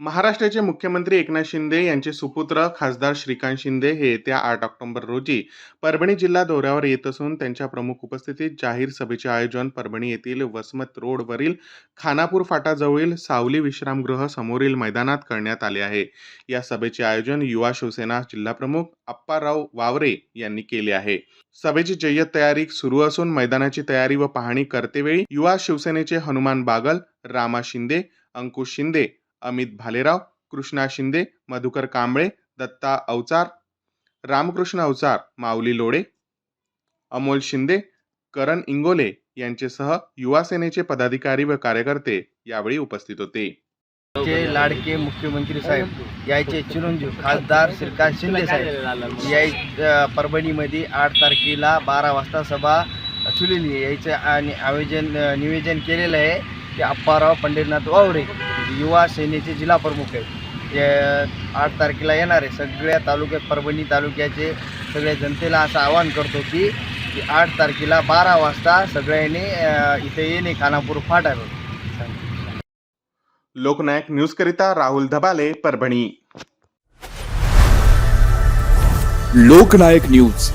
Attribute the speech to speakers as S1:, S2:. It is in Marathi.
S1: महाराष्ट्राचे मुख्यमंत्री एकनाथ शिंदे यांचे सुपुत्र खासदार श्रीकांत शिंदे हे येत्या आठ ऑक्टोबर रोजी परभणी जिल्हा दौऱ्यावर येत असून त्यांच्या प्रमुख उपस्थितीत जाहीर सभेचे आयोजन परभणी येथील वसमत रोडवरील खानापूर फाटाजवळील सावली विश्रामगृह समोरील मैदानात करण्यात आले आहे. या सभेचे आयोजन युवा शिवसेना जिल्हाप्रमुख अप्पाराव वावरे यांनी केले आहे. सभेची जय्यत तयारी सुरू असून मैदानाची तयारी व पाहणी करतेवेळी युवा शिवसेनेचे हनुमान बागल रामा शिंदे अंकुश शिंदे अमित भालेराव कृष्णा शिंदे मधुकर कांबळे दत्ता अवचार रामकृष्ण अवचार माऊली लोडे अमोल शिंदे करण इंगोले यांचेसह युवा सेनेचे पदाधिकारी व कार्यकर्ते यावेळी उपस्थित होते.
S2: लाडके मुख्यमंत्री साहेब यायचे चिरंजीव खासदार श्रीकांत शिंदे साहेब या परभणीमध्ये आठ तारखेला बारा वाजता सभा ठेवलेली आहे. यायचं आणि आयोजन नियोजन केलेलं आहे. ते अप्पाराव पंढरीनाथ वावरे युवा सेनेचे जिल्हा प्रमुख आहेत. ते आठ तारखेला येणार आहे. सगळ्या तालुक्यात परभणी तालुक्याचे सगळ्या जनतेला असं आवाहन करतो की की आठ तारखेला बारा वाजता सगळ्यांनी इथे येणे खानापूर फाटावर
S1: लोकनायक न्यूजकरिता राहुल धबाले परभणी.
S3: लोकनायक न्यूज.